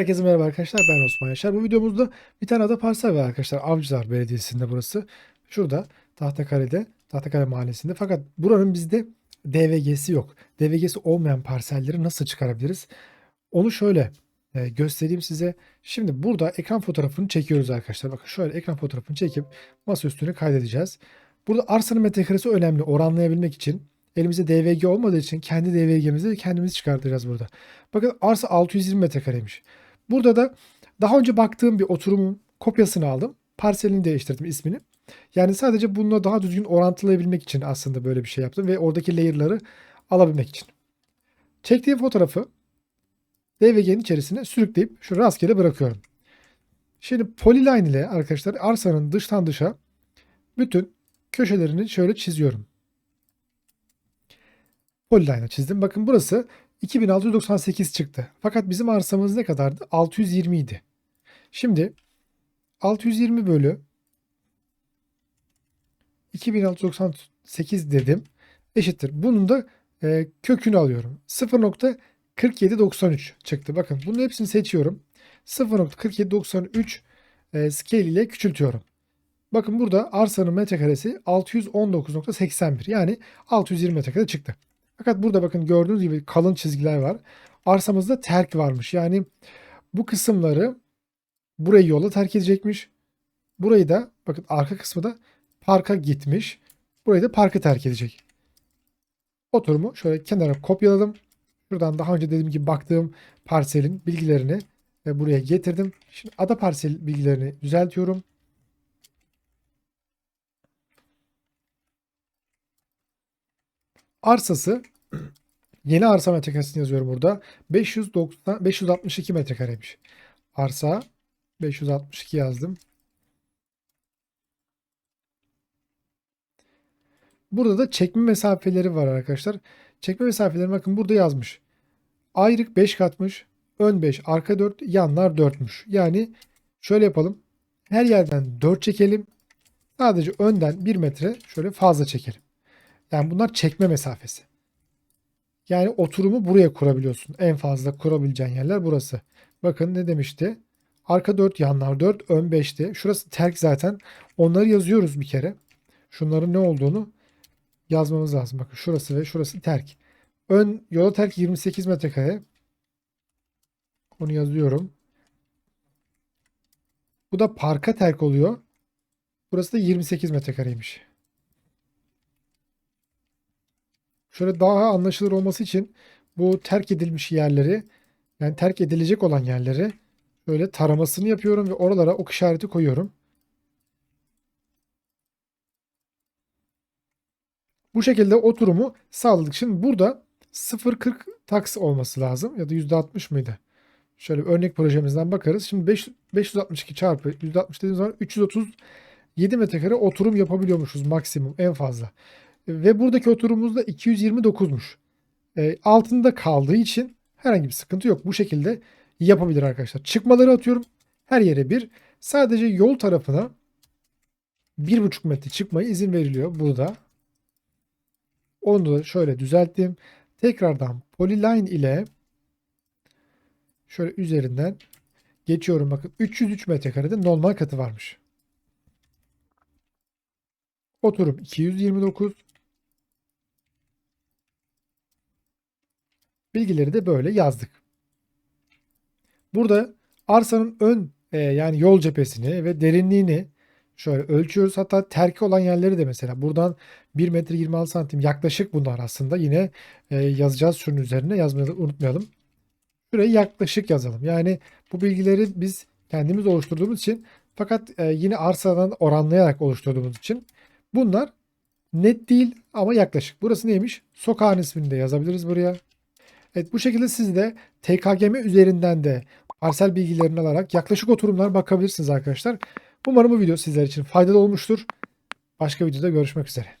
Herkese merhaba arkadaşlar ben Osman Yaşar. Bu videomuzda bir tane ada parsel var arkadaşlar. Avcılar Belediyesi'nde burası. Şurada Tahtakale'de, Tahtakale Mahallesi'nde. Fakat buranın bizde DVG'si yok. DVG'si olmayan parselleri nasıl çıkarabiliriz? Onu şöyle e, göstereyim size. Şimdi burada ekran fotoğrafını çekiyoruz arkadaşlar. Bakın şöyle ekran fotoğrafını çekip masa üstüne kaydedeceğiz. Burada arsanın metrekaresi önemli. Oranlayabilmek için elimizde DVG olmadığı için kendi DVG'mizi kendimiz çıkartacağız burada. Bakın arsa 620 metrekareymiş. Burada da daha önce baktığım bir oturumun kopyasını aldım. Parselini değiştirdim ismini. Yani sadece bununla daha düzgün orantılayabilmek için aslında böyle bir şey yaptım ve oradaki layer'ları alabilmek için. Çektiğim fotoğrafı DVG'nin içerisine sürükleyip şu rastgele bırakıyorum. Şimdi polyline ile arkadaşlar arsanın dıştan dışa bütün köşelerini şöyle çiziyorum. Polyline'a çizdim. Bakın burası 2698 çıktı. Fakat bizim arsamız ne kadardı? 620 idi. Şimdi 620 bölü 2698 dedim. Eşittir. Bunun da e, kökünü alıyorum. 0.4793 çıktı. Bakın bunun hepsini seçiyorum. 0.4793 e, scale ile küçültüyorum. Bakın burada arsanın metrekaresi 619.81 yani 620 metrekare çıktı. Fakat burada bakın gördüğünüz gibi kalın çizgiler var. Arsamızda terk varmış. Yani bu kısımları burayı yola terk edecekmiş. Burayı da bakın arka kısmı da parka gitmiş. Burayı da parkı terk edecek. Oturumu şöyle kenara kopyaladım. Şuradan daha önce dediğim gibi baktığım parselin bilgilerini ve buraya getirdim. Şimdi ada parsel bilgilerini düzeltiyorum. Arsası yeni arsa metrekaresini yazıyorum burada. 590 562 metrekareymiş. Arsa 562 yazdım. Burada da çekme mesafeleri var arkadaşlar. Çekme mesafeleri bakın burada yazmış. Ayrık 5 katmış. Ön 5, arka 4, yanlar 4'müş. Yani şöyle yapalım. Her yerden 4 çekelim. Sadece önden 1 metre şöyle fazla çekelim. Yani bunlar çekme mesafesi. Yani oturumu buraya kurabiliyorsun. En fazla kurabileceğin yerler burası. Bakın ne demişti? Arka 4, yanlar 4, ön 5'ti. Şurası terk zaten. Onları yazıyoruz bir kere. Şunların ne olduğunu yazmamız lazım. Bakın şurası ve şurası terk. Ön yola terk 28 metrekare. Onu yazıyorum. Bu da parka terk oluyor. Burası da 28 metrekareymiş. Şöyle daha anlaşılır olması için bu terk edilmiş yerleri yani terk edilecek olan yerleri böyle taramasını yapıyorum ve oralara ok işareti koyuyorum. Bu şekilde oturumu sağladık. Şimdi burada 0.40 taks olması lazım ya da %60 mıydı? Şöyle örnek projemizden bakarız. Şimdi 5, 562 çarpı %60 dediğimiz zaman 337 metrekare oturum yapabiliyormuşuz maksimum en fazla. Ve buradaki oturumumuz da 229'muş. E, altında kaldığı için herhangi bir sıkıntı yok. Bu şekilde yapabilir arkadaşlar. Çıkmaları atıyorum. Her yere bir. Sadece yol tarafına 1,5 metre çıkmaya izin veriliyor burada. Onu da şöyle düzelttim. Tekrardan polyline ile şöyle üzerinden geçiyorum. Bakın 303 metrekarede normal katı varmış. Oturum 229. Bilgileri de böyle yazdık. Burada arsanın ön e, yani yol cephesini ve derinliğini şöyle ölçüyoruz. Hatta terki olan yerleri de mesela buradan 1 metre 26 santim yaklaşık bunlar aslında. Yine e, yazacağız şunun üzerine yazmayı unutmayalım. Şurayı yaklaşık yazalım. Yani bu bilgileri biz kendimiz oluşturduğumuz için fakat e, yine arsadan oranlayarak oluşturduğumuz için bunlar net değil ama yaklaşık. Burası neymiş? Sokağın ismini de yazabiliriz buraya. Evet bu şekilde siz de TKGM üzerinden de parsel bilgilerini alarak yaklaşık oturumlar bakabilirsiniz arkadaşlar. Umarım bu video sizler için faydalı olmuştur. Başka videoda görüşmek üzere.